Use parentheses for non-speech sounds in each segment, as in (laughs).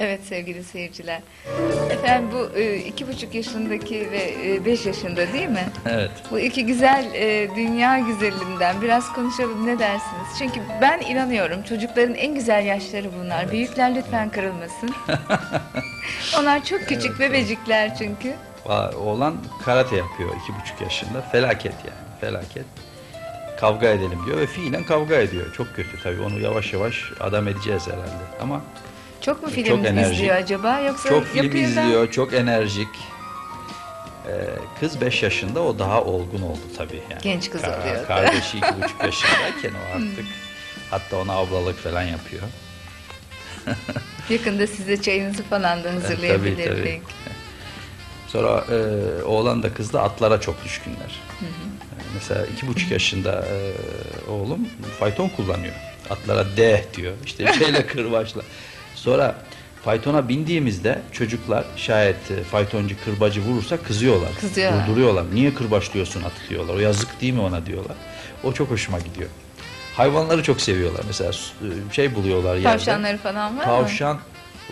Evet sevgili seyirciler. Efendim bu e, iki buçuk yaşındaki ve e, beş yaşında değil mi? Evet. Bu iki güzel e, dünya güzelinden biraz konuşalım ne dersiniz? Çünkü ben inanıyorum çocukların en güzel yaşları bunlar. Büyükler lütfen kırılmasın. (laughs) Onlar çok küçük bebecikler çünkü. Va- Oğlan karate yapıyor iki buçuk yaşında. Felaket yani felaket. Kavga edelim diyor ve fiilen kavga ediyor. Çok kötü tabii onu yavaş yavaş adam edeceğiz herhalde. Ama Çok mu Çok film enerjik. izliyor acaba yoksa çok film yapıyor da- izliyor, çok enerjik. Ee, kız 5 yaşında o daha olgun oldu tabii. Yani. Genç kız Ka- oluyor. Kardeşi (laughs) iki buçuk yaşındayken o artık hatta ona ablalık falan yapıyor. (laughs) Yakında size çayınızı falan da hazırlayabilir tabii, tabii. belki. Sonra e, oğlan da kız da atlara çok düşkünler. E, Mesela iki buçuk yaşında e, oğlum fayton kullanıyor. Atlara de diyor. İşte şeyle kırbaçla. Sonra faytona bindiğimizde çocuklar şayet e, faytoncu kırbacı vurursa kızıyorlar. Kızıyorlar. Durduruyorlar. Niye kırbaçlıyorsun atı diyorlar. O yazık değil mi ona diyorlar. O çok hoşuma gidiyor. Hayvanları çok seviyorlar. Mesela e, şey buluyorlar yerde. Tavşanları falan var mı? Tavşan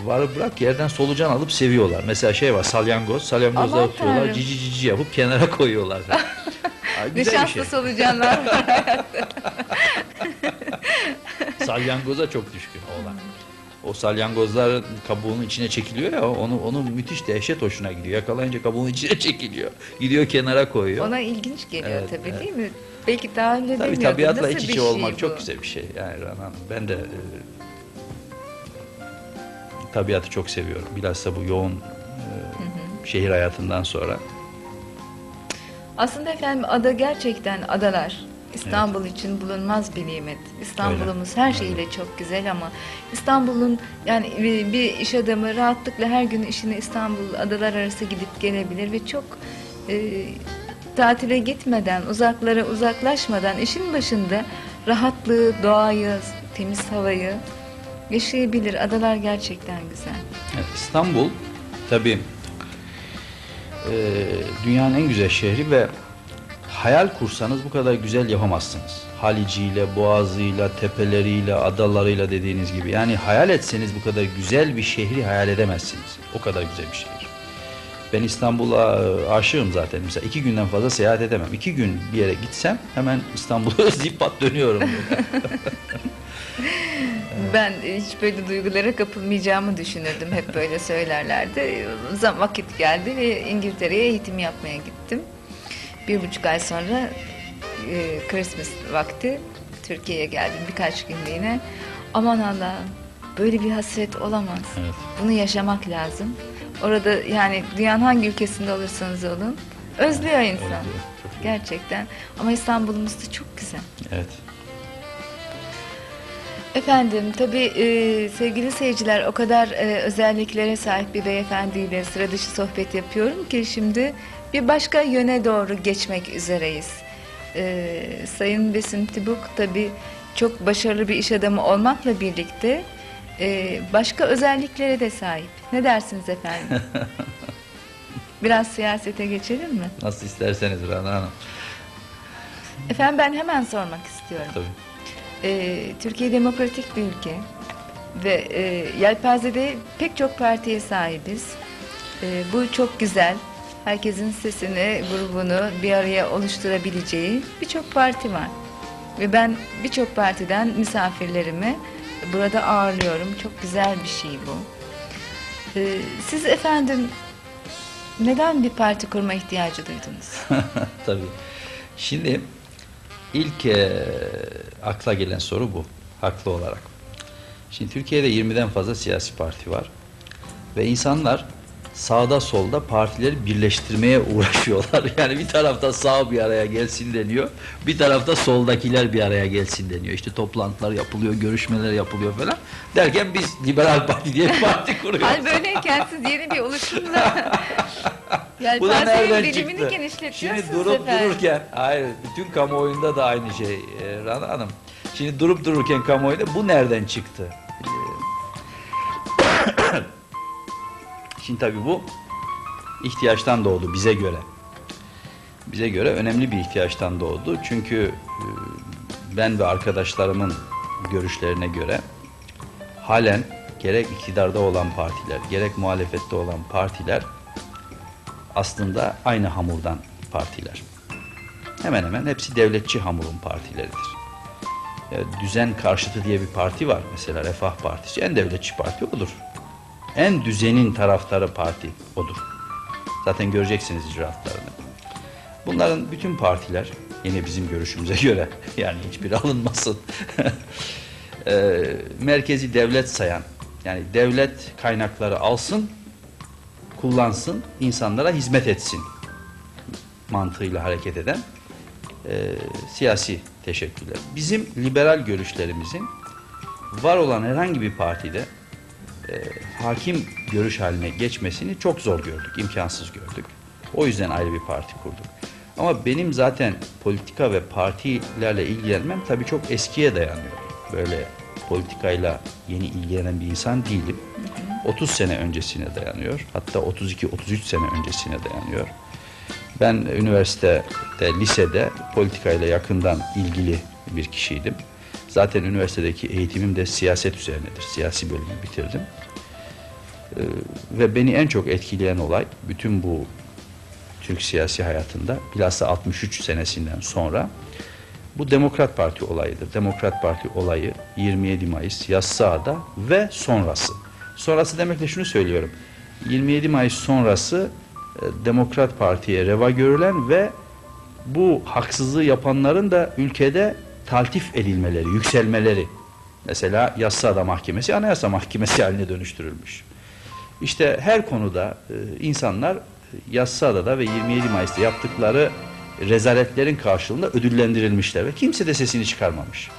varı bırak yerden solucan alıp seviyorlar. Mesela şey var salyangoz. Salyangozları Aman tutuyorlar Tanrım. cici cici yapıp kenara koyuyorlar. (laughs) şanslı şey. solucanlar var. (laughs) Salyangoza çok düşkün oğlan. O salyangozların kabuğunun içine çekiliyor ya onu onun müthiş dehşet hoşuna gidiyor. Yakalayınca kabuğun içine (laughs) çekiliyor. Gidiyor kenara koyuyor. Ona ilginç geliyor Evet, tabii evet. değil mi? Belki daha önce Tabii tabiatla Nasıl iç içe şey olmak bu? çok güzel bir şey. Yani Rana Hanım ben de e, tabiatı çok seviyorum. Bilhassa bu yoğun e, şehir hayatından sonra. Aslında efendim ada gerçekten adalar. İstanbul için bulunmaz bir nimet. İstanbul'umuz her şeyiyle çok güzel ama İstanbul'un yani bir, bir iş adamı rahatlıkla her gün işine İstanbul adalar arası gidip gelebilir ve çok e, tatile gitmeden, uzaklara uzaklaşmadan işin başında rahatlığı, doğayı, temiz havayı yaşayabilir. Adalar gerçekten güzel. Evet, İstanbul tabii e, dünyanın en güzel şehri ve hayal kursanız bu kadar güzel yapamazsınız. Haliciyle, boğazıyla, tepeleriyle, adalarıyla dediğiniz gibi. Yani hayal etseniz bu kadar güzel bir şehri hayal edemezsiniz. O kadar güzel bir şehir. Ben İstanbul'a e, aşığım zaten. Mesela iki günden fazla seyahat edemem. İki gün bir yere gitsem hemen İstanbul'u (laughs) özleyip pat dönüyorum. (laughs) Ben hiç böyle duygulara kapılmayacağımı düşünürdüm. Hep böyle söylerlerdi. Zam vakit geldi ve İngiltere'ye eğitim yapmaya gittim. Bir buçuk ay sonra e, Christmas vakti Türkiye'ye geldim birkaç günlüğüne. Aman Allah'ım böyle bir hasret olamaz. Evet. Bunu yaşamak lazım. Orada yani dünyanın hangi ülkesinde olursanız olun özlüyor insan. Özlüyor. Gerçekten. Ama İstanbul'umuz da çok güzel. evet. Efendim tabii e, sevgili seyirciler o kadar e, özelliklere sahip bir beyefendiyle sıra dışı sohbet yapıyorum ki şimdi bir başka yöne doğru geçmek üzereyiz. E, Sayın Besim Tibuk tabii çok başarılı bir iş adamı olmakla birlikte e, başka özelliklere de sahip. Ne dersiniz efendim? (laughs) Biraz siyasete geçelim mi? Nasıl isterseniz Rana Hanım. Efendim ben hemen sormak istiyorum. Tabii. Ee, Türkiye demokratik bir ülke ve e, yelpazede pek çok partiye sahibiz. Ee, bu çok güzel. Herkesin sesini, grubunu bir araya oluşturabileceği birçok parti var. Ve ben birçok partiden misafirlerimi burada ağırlıyorum. Çok güzel bir şey bu. Ee, siz efendim neden bir parti kurma ihtiyacı duydunuz? (laughs) Tabii. Şimdi ilk e, akla gelen soru bu. Haklı olarak. Şimdi Türkiye'de 20'den fazla siyasi parti var. Ve insanlar sağda solda partileri birleştirmeye uğraşıyorlar. (laughs) Yani bir tarafta sağ bir araya gelsin deniyor. Bir tarafta soldakiler bir araya gelsin deniyor. İşte toplantılar yapılıyor, görüşmeler yapılıyor falan. Derken biz Liberal Parti diye bir parti (laughs) kuruyoruz. Hal böyleyken siz yeni bir oluşumla (laughs) Bu da nereden çıktı? Şimdi durup efendim. dururken, hayır bütün kamuoyunda da aynı şey e, Rana Hanım. Şimdi durup dururken kamuoyunda bu nereden çıktı? Şimdi tabii bu ihtiyaçtan doğdu bize göre. Bize göre önemli bir ihtiyaçtan doğdu. Çünkü e, ben ve arkadaşlarımın görüşlerine göre halen gerek iktidarda olan partiler, gerek muhalefette olan partiler aslında aynı hamurdan partiler. Hemen hemen hepsi devletçi hamurun partileridir. Düzen karşıtı diye bir parti var. Mesela Refah Partisi. En devletçi parti odur. En düzenin taraftarı parti odur. Zaten göreceksiniz icraatlarını. Bunların bütün partiler yine bizim görüşümüze (laughs) göre yani hiçbiri alınmasın. (laughs) e, merkezi devlet sayan yani devlet kaynakları alsın kullansın insanlara hizmet etsin mantığıyla hareket eden e, siyasi teşekkürler. Bizim liberal görüşlerimizin var olan herhangi bir partide e, hakim görüş haline geçmesini çok zor gördük, imkansız gördük. O yüzden ayrı bir parti kurduk. Ama benim zaten politika ve partilerle ilgilenmem tabii çok eskiye dayanıyor. Böyle politikayla yeni ilgilenen bir insan değilim. 30 sene öncesine dayanıyor. Hatta 32-33 sene öncesine dayanıyor. Ben üniversitede, lisede politikayla yakından ilgili bir kişiydim. Zaten üniversitedeki eğitimim de siyaset üzerinedir. Siyasi bölümü bitirdim. Ee, ve beni en çok etkileyen olay bütün bu Türk siyasi hayatında bilhassa 63 senesinden sonra bu Demokrat Parti olayıdır. Demokrat Parti olayı 27 Mayıs Yassıada ve sonrası. Sonrası demekle şunu söylüyorum. 27 Mayıs sonrası e, Demokrat Parti'ye reva görülen ve bu haksızlığı yapanların da ülkede taltif edilmeleri, yükselmeleri. Mesela Yassıada Mahkemesi Anayasa Mahkemesi haline dönüştürülmüş. İşte her konuda e, insanlar Yassıada'da ve 27 Mayıs'ta yaptıkları rezaletlerin karşılığında ödüllendirilmişler ve kimse de sesini çıkarmamış.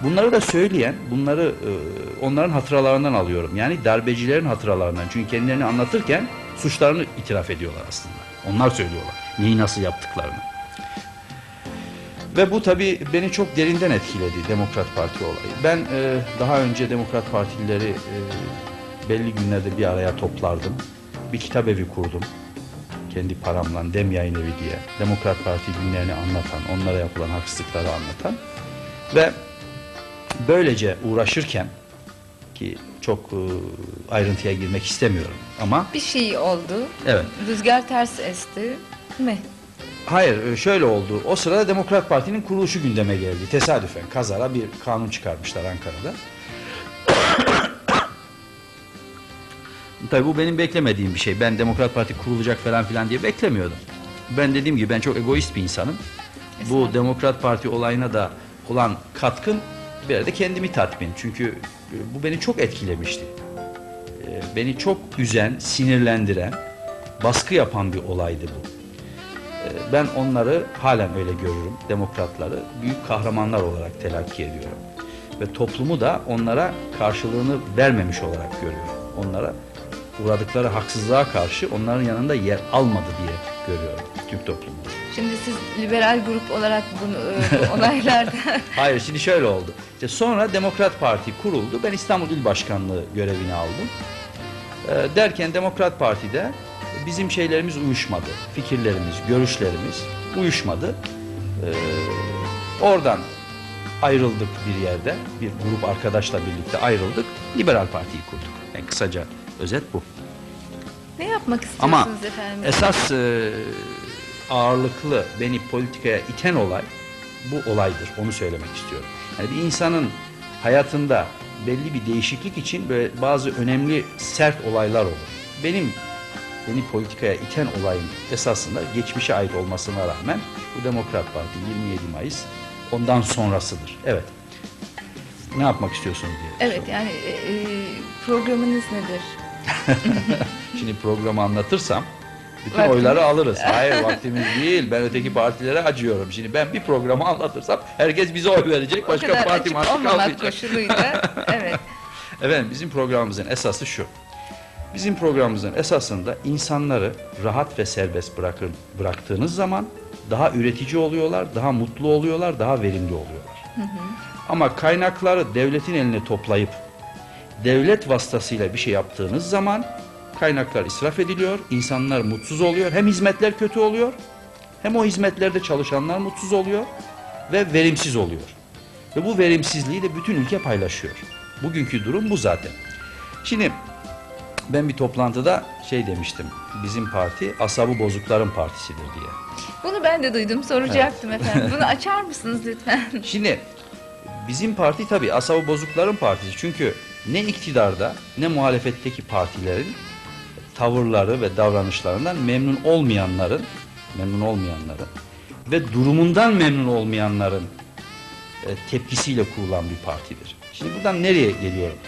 Bunları da söyleyen, bunları e, onların hatıralarından alıyorum. Yani darbecilerin hatıralarından. Çünkü kendilerini anlatırken suçlarını itiraf ediyorlar aslında. Onlar söylüyorlar neyi nasıl yaptıklarını. Ve bu tabii beni çok derinden etkiledi Demokrat Parti olayı. Ben e, daha önce Demokrat Partilileri e, belli günlerde bir araya toplardım. Bir kitap evi kurdum. Kendi paramla Dem Yayın Evi diye. Demokrat Parti günlerini anlatan, onlara yapılan haksızlıkları anlatan. Ve böylece uğraşırken ki çok e, ayrıntıya girmek istemiyorum ama Bir şey oldu. Evet. Rüzgar ters esti mi? Hayır e, şöyle oldu. O sırada Demokrat Parti'nin kuruluşu gündeme geldi. Tesadüfen kazara bir kanun çıkarmışlar Ankara'da. (coughs) Tabii bu benim beklemediğim bir şey. Ben Demokrat Parti kurulacak falan filan diye beklemiyordum. Ben dediğim gibi ben çok egoist bir insanım. Bu. Demokrat Parti olayına da olan katkım bir arada kendimi tatmin. Çünkü e, bu beni çok etkilemişti. E, Beni çok üzen, sinirlendiren, baskı yapan bir olaydı bu. E, Ben onları halen öyle görürüm. Demokratları büyük kahramanlar olarak telakki ediyorum. Ve toplumu da onlara karşılığını vermemiş olarak görüyorum. Onlara uğradıkları haksızlığa karşı onların yanında yer almadı diye görüyorum Türk toplumu. Şimdi siz liberal grup olarak bunu e, (laughs) Hayır şimdi şöyle oldu. İşte sonra Demokrat Parti kuruldu. Ben İstanbul İl Başkanlığı görevini aldım. Ee, derken Demokrat Parti'de bizim şeylerimiz uyuşmadı. Fikirlerimiz, görüşlerimiz uyuşmadı. Ee, oradan ayrıldık bir yerde. Bir grup arkadaşla birlikte ayrıldık. Liberal Parti'yi kurduk. En kısaca özet bu. Ne yapmak Ama istiyorsunuz efendim? esas e, ağırlıklı beni politikaya iten olay bu olaydır. Onu söylemek istiyorum. Yani bir insanın hayatında belli bir değişiklik için böyle bazı önemli sert olaylar olur. Benim beni politikaya iten olayın esasında geçmişe ait olmasına rağmen bu Demokrat Parti 27 Mayıs ondan sonrasıdır. Evet. Ne yapmak istiyorsunuz diye. Evet yani e, e, programınız nedir? (laughs) Şimdi programı anlatırsam bütün oyları alırız. (laughs) Hayır vaktimiz değil. Ben öteki partilere acıyorum. Şimdi ben bir programı anlatırsam herkes bize oy verecek. Başka parti olmamak kalmayacak. koşuluyla (laughs) evet. Efendim bizim programımızın esası şu. Bizim programımızın esasında insanları rahat ve serbest bırakın, bıraktığınız zaman daha üretici oluyorlar, daha mutlu oluyorlar, daha verimli oluyorlar. Ama kaynakları devletin eline toplayıp devlet vasıtasıyla bir şey yaptığınız zaman kaynaklar israf ediliyor, insanlar mutsuz oluyor, hem hizmetler kötü oluyor, hem o hizmetlerde çalışanlar mutsuz oluyor ve verimsiz oluyor. Ve bu verimsizliği de bütün ülke paylaşıyor. Bugünkü durum bu zaten. Şimdi ben bir toplantıda şey demiştim. Bizim parti asabı bozukların partisidir diye. Bunu ben de duydum. Soracaktım efendim. Bunu (laughs) açar mısınız lütfen? Şimdi bizim parti tabii asabı bozukların partisi. Çünkü ne iktidarda ne muhalefetteki partilerin tavırları ve davranışlarından memnun olmayanların memnun olmayanların ve durumundan memnun olmayanların e, tepkisiyle kurulan bir partidir. Şimdi buradan nereye geliyorum?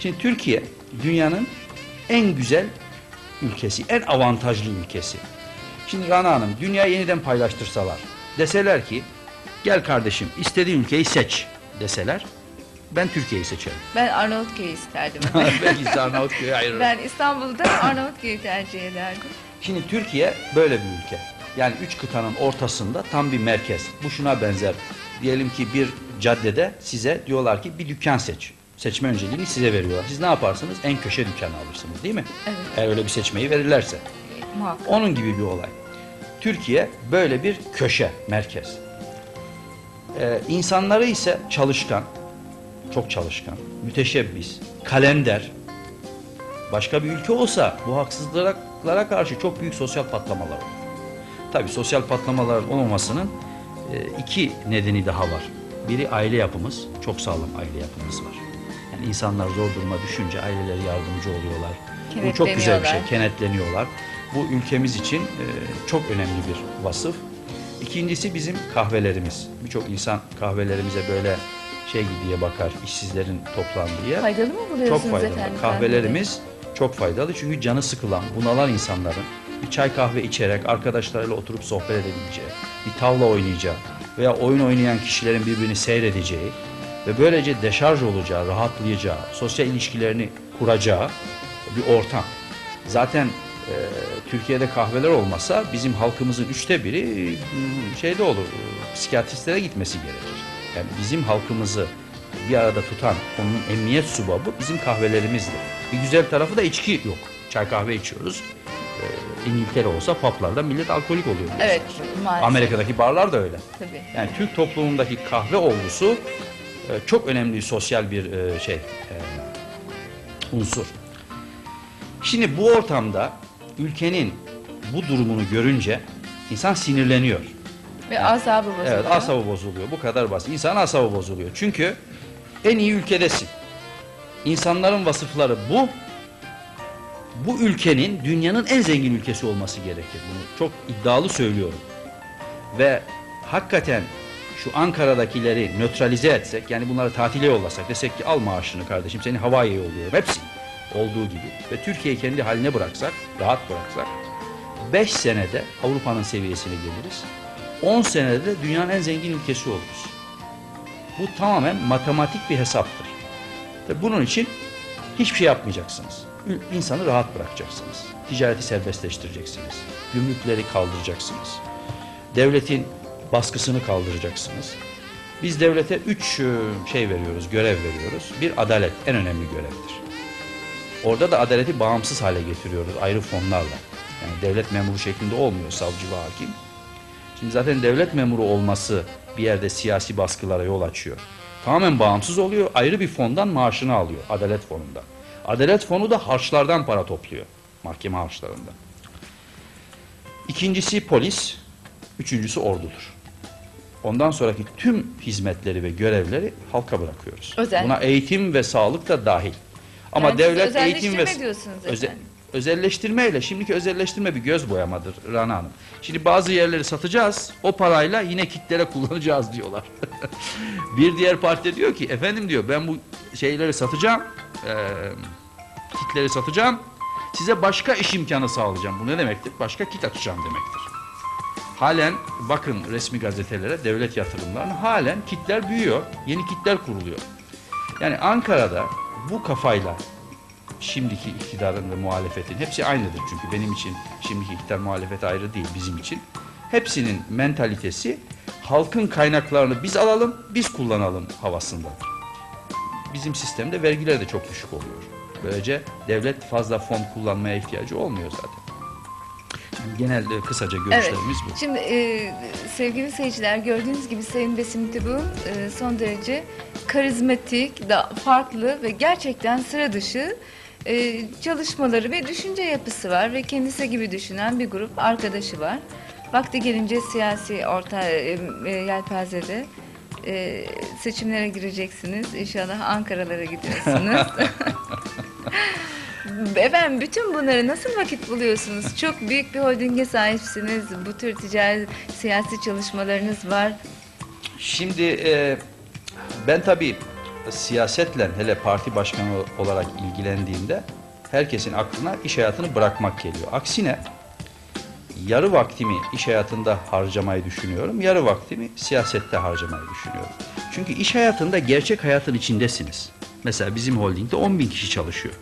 Şimdi Türkiye dünyanın en güzel ülkesi, en avantajlı ülkesi. Şimdi Rana Hanım dünyayı yeniden paylaştırsalar, deseler ki gel kardeşim istediğin ülkeyi seç deseler ben Türkiye'yi seçerim. Ben Arnavutköy'ü isterdim. (laughs) Belki size Arnavutköy'ü ayırırım. ben İstanbul'da Arnavutköy'ü tercih ederdim. Şimdi Türkiye böyle bir ülke. Yani üç kıtanın ortasında tam bir merkez. Bu şuna benzer. Diyelim ki bir caddede size diyorlar ki bir dükkan seç. Seçme önceliğini size veriyorlar. Siz ne yaparsınız? En köşe dükkanı alırsınız değil mi? Evet. Eğer öyle bir seçmeyi verirlerse. Muhakkak. Onun gibi bir olay. Türkiye böyle bir köşe, merkez. Ee, insanları ise çalışkan, çok çalışkan, müteşebbis, kalender. Başka bir ülke olsa bu haksızlıklara karşı çok büyük sosyal patlamalar olur. Tabii sosyal patlamaların olmamasının e, iki nedeni daha var. Biri aile yapımız, çok sağlam aile yapımız var. Yani insanlar zor duruma düşünce aileleri yardımcı oluyorlar. Bu çok güzel bir şey, Kenetleniyorlar. Bu ülkemiz için e, çok önemli bir vasıf. İkincisi bizim kahvelerimiz. Birçok insan kahvelerimize böyle şey diye bakar, işsizlerin toplandığı yer. Faydalı mı buluyorsunuz Çok faydalı. efendim? Kahvelerimiz çok faydalı çünkü canı sıkılan, bunalan insanların bir çay kahve içerek arkadaşlarıyla oturup sohbet edebileceği, bir tavla oynayacağı veya oyun oynayan kişilerin birbirini seyredeceği ve böylece deşarj olacağı, rahatlayacağı, sosyal ilişkilerini kuracağı bir ortam. Zaten e, Türkiye'de kahveler olmasa bizim halkımızın üçte biri şeyde olur, e, psikiyatristlere gitmesi gerekir. Yani bizim halkımızı bir arada tutan onun emniyet subabı bizim kahvelerimizdir. Bir güzel tarafı da içki yok. Çay kahve içiyoruz. Ee, İngiltere olsa publarda millet alkolik oluyor. biliyorsunuz. Evet, maalesef. Amerika'daki barlar da öyle. Tabii. Yani Türk toplumundaki kahve olgusu e, çok önemli sosyal bir e, şey e, unsur. Şimdi bu ortamda ülkenin bu durumunu görünce insan sinirleniyor. Ve asabı bozuluyor. Evet asabı bozuluyor. Bu kadar basit. İnsan asabı bozuluyor. Çünkü en iyi ülkedesin. İnsanların vasıfları bu. Bu ülkenin dünyanın en zengin ülkesi olması gerekir. Bunu çok iddialı söylüyorum. Ve hakikaten şu Ankara'dakileri nötralize etsek, yani bunları tatile yollasak, desek ki al maaşını kardeşim seni Hawaii'ye yolluyorum. Hepsi olduğu gibi. Ve Türkiye'yi kendi haline bıraksak, rahat bıraksak, 5 senede Avrupa'nın seviyesine geliriz. 10 senede de dünyanın en zengin ülkesi oluruz. Bu tamamen matematik bir hesaptır. Ve bunun için hiçbir şey yapmayacaksınız. İnsanı rahat bırakacaksınız. Ticareti serbestleştireceksiniz. Gümrükleri kaldıracaksınız. Devletin baskısını kaldıracaksınız. Biz devlete üç e, şey veriyoruz, görev veriyoruz. Bir adalet en önemli görevdir. Orada da adaleti bağımsız hale getiriyoruz ayrı fonlarla. Yani devlet memuru şeklinde olmuyor savcı ve hakim. Şimdi zaten devlet memuru olması bir yerde siyasi baskılara yol açıyor. Tamamen bağımsız oluyor. Ayrı bir fondan maaşını alıyor. Adalet fonundan. Adalet fonu da harçlardan para topluyor. Mahkeme harçlarından. İkincisi polis. Üçüncüsü ordudur. Ondan sonraki tüm hizmetleri ve görevleri halka bırakıyoruz. Özel. Buna eğitim ve sağlık da dahil. Ama Yani devlet eğitim ve Öze- efendim. özelleştirmeyle şimdiki özelleştirme bir göz boyamadır Rana Hanım. Şimdi bazı yerleri satacağız. O parayla yine kitlere (laughs) kullanacağız diyorlar. (laughs) bir diğer parti diyor ki efendim diyor ben bu şeyleri satacağım. eee, kitleri satacağım. Size başka iş imkanı sağlayacağım. Bu ne demektir? Başka kit açacağım demektir. Halen bakın resmi gazetelere devlet yatırımlarına halen kitler büyüyor. Yeni kitler kuruluyor. Yani Ankara'da bu kafayla şimdiki iktidarın ve muhalefetin hepsi aynıdır çünkü benim için şimdiki iktidar muhalefet ayrı değil bizim için. Hepsinin mentalitesi halkın kaynaklarını biz alalım, biz kullanalım havasındadır. Bizim sistemde vergiler de çok düşük oluyor. Böylece devlet fazla fon kullanmaya ihtiyacı olmuyor zaten. Genel kısaca görüşlerimiz bu. Şimdi e, sevgili seyirciler gördüğünüz gibi Sayın Besim Tübü e, son derece karizmatik, da farklı ve gerçekten sıra dışı e, çalışmaları ve düşünce yapısı var ve kendisi gibi düşünen bir grup arkadaşı var. Vakti gelince siyasi orta e, e, yelpazede e, seçimlere gireceksiniz. İnşallah Ankara'lara gidiyorsunuz. (laughs) (laughs) Efendim bütün bunları nasıl vakit buluyorsunuz? Çok büyük bir holdinge sahipsiniz. Bu tür ticari siyasi çalışmalarınız var. Şimdi e, ben tabii siyasetle hele parti başkanı olarak ilgilendiğimde herkesin aklına iş hayatını bırakmak geliyor. Aksine yarı vaktimi iş hayatında harcamayı düşünüyorum. Yarı vaktimi siyasette harcamayı düşünüyorum. Çünkü iş hayatında gerçek hayatın içindesiniz. Mesela bizim holdingde 10 bin kişi çalışıyor.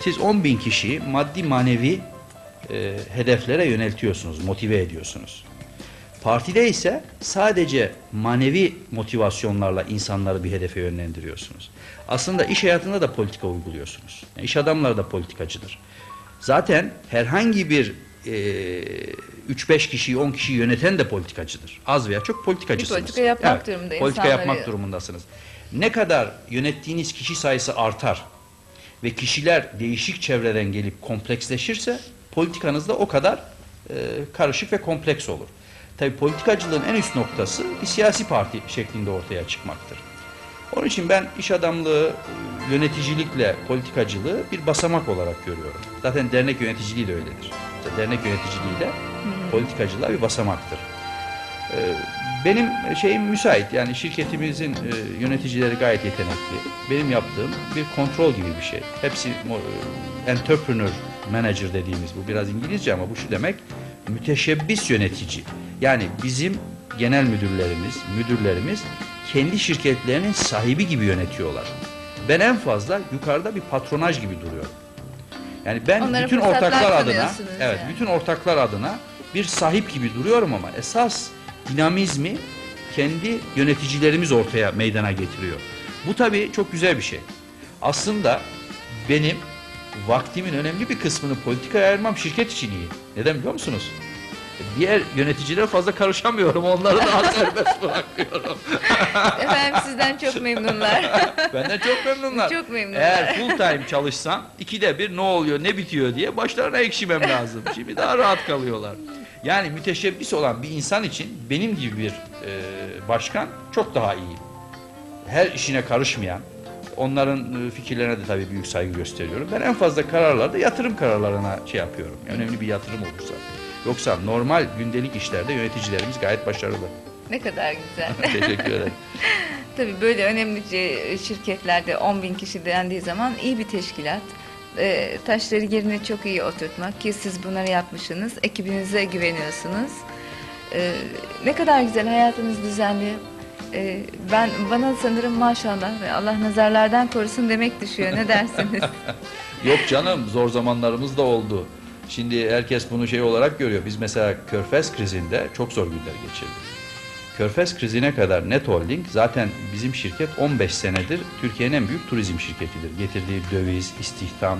Siz 10 bin kişiyi maddi manevi e, hedeflere yöneltiyorsunuz, motive ediyorsunuz. Partide ise sadece manevi motivasyonlarla insanları bir hedefe yönlendiriyorsunuz. Aslında iş hayatında da politika uyguluyorsunuz. Yani iş adamları da politikacıdır. Zaten herhangi bir e, 3-5 kişiyi 10 kişiyi yöneten de politikacıdır. Az veya çok politikacısınız. Bir politika yapmak durumunda Politika insanları- yapmak durumundasınız. Ne kadar yönettiğiniz kişi sayısı artar ve kişiler değişik çevreden gelip kompleksleşirse politikanız da o kadar e, karışık ve kompleks olur. Tabii politikacılığın en üst noktası bir siyasi parti şeklinde ortaya çıkmaktır. Onun için ben iş adamlığı, yöneticilikle politikacılığı bir basamak olarak görüyorum. Zaten dernek yöneticiliği de öyledir. Dernek yöneticiliği de politikacılığa bir basamaktır. Ee, Benim şeyim müsait yani şirketimizin e, yöneticileri gayet yetenekli. Benim yaptığım bir kontrol gibi bir şey. Hepsi e, entrepreneur manager dediğimiz bu biraz İngilizce ama bu şu demek müteşebbis yönetici. Yani bizim genel müdürlerimiz, müdürlerimiz kendi şirketlerinin sahibi gibi yönetiyorlar. Ben en fazla yukarıda bir patronaj gibi duruyorum. Yani ben Onlara bütün ortaklar adına, evet, yani. bütün ortaklar adına bir sahip gibi duruyorum ama esas dinamizmi kendi yöneticilerimiz ortaya meydana getiriyor. Bu tabii çok güzel bir şey. Aslında benim vaktimin önemli bir kısmını politikaya ayırmam şirket için iyi. Neden biliyor musunuz? Diğer yöneticilere fazla karışamıyorum. Onları daha (laughs) serbest bırakıyorum. (laughs) Efendim sizden çok memnunlar. (laughs) Benden çok memnunlar. Çok memnunlar. Eğer full time çalışsam ikide bir ne oluyor ne bitiyor diye başlarına ekşimem lazım. Şimdi daha rahat kalıyorlar. Yani müteşebbis olan bir insan için benim gibi bir e, başkan çok daha iyi. Her işine karışmayan, onların e, fikirlerine de tabii büyük saygı gösteriyorum. Ben en fazla kararlarda yatırım kararlarına şey yapıyorum. Önemli bir yatırım olursa. Yoksa normal gündelik işlerde yöneticilerimiz gayet başarılı. ne kadar güzel. (laughs) Teşekkür ederim. (laughs) Tabii böyle önemli şirketlerde 10 bin kişi dendiği zaman iyi bir teşkilat. Ee, taşları yerine çok iyi oturtmak ki siz bunları yapmışsınız. Ekibinize güveniyorsunuz. Ee, ne kadar güzel hayatınız düzenli. Ee, ben bana sanırım maşallah ve Allah nazarlardan korusun demek düşüyor. Ne dersiniz? (laughs) Yok canım zor zamanlarımız da oldu. Şimdi herkes bunu şey olarak görüyor. Biz mesela Körfez krizinde çok zor günler geçirdik. Körfez krizine kadar Net Holding zaten bizim şirket 15 senedir Türkiye'nin en büyük turizm şirketidir. Getirdiği döviz, istihdam,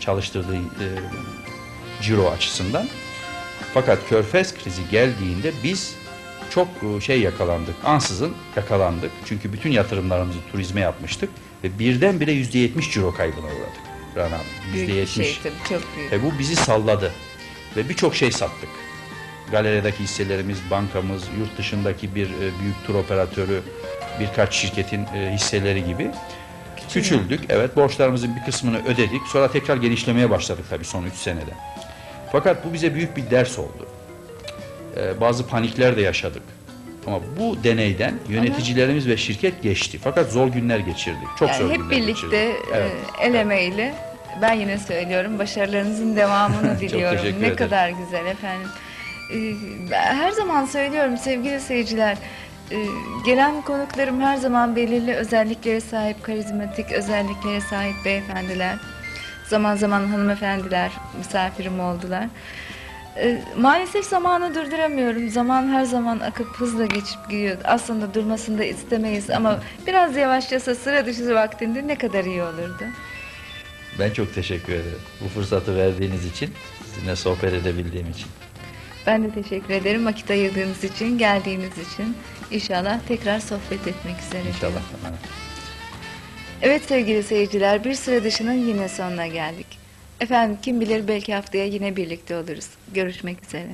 çalıştırdığı e, ciro açısından. Fakat Körfez krizi geldiğinde biz çok e, şey yakalandık, ansızın yakalandık. Çünkü bütün yatırımlarımızı turizme yapmıştık ve birdenbire %70 ciro kaybına uğradık. Rana büyük bir %70. şey tabii çok büyük. Ve bu bizi salladı. Ve birçok şey sattık. Galerideki hisselerimiz, bankamız, yurt dışındaki bir e, büyük tur operatörü, birkaç şirketin e, hisseleri gibi. Küçüldük. Evet borçlarımızın bir kısmını ödedik. Sonra tekrar genişlemeye başladık tabii son 3 senede. Fakat bu bize büyük bir ders oldu. E, bazı panikler de yaşadık. Ama bu deneyden yöneticilerimiz ve şirket geçti. Fakat zor günler geçirdik. Çok Yani zor hep günler birlikte geçirdik. e, el emeğiyle ben yine söylüyorum başarılarınızın devamını (laughs) diliyorum. ne ederim. kadar güzel efendim. E, her zaman söylüyorum sevgili seyirciler. e, gelen konuklarım her zaman belirli özelliklere sahip, karizmatik özelliklere sahip beyefendiler. Zaman zaman hanımefendiler misafirim oldular. E, maalesef zamanı durduramıyorum. Zaman her zaman akıp hızla geçip gidiyor. Aslında durmasını da istemeyiz ama biraz yavaşlasa sıra dışı vaktinde ne kadar iyi olurdu. Ben çok teşekkür ederim. Bu fırsatı verdiğiniz için, sizinle sohbet edebildiğim için. Ben de teşekkür ederim vakit ayırdığınız için, geldiğiniz için. İnşallah tekrar sohbet etmek üzere. İnşallah. Evet sevgili seyirciler bir sıra dışının yine sonuna geldik. Efendim kim bilir belki haftaya yine birlikte oluruz. Görüşmek üzere.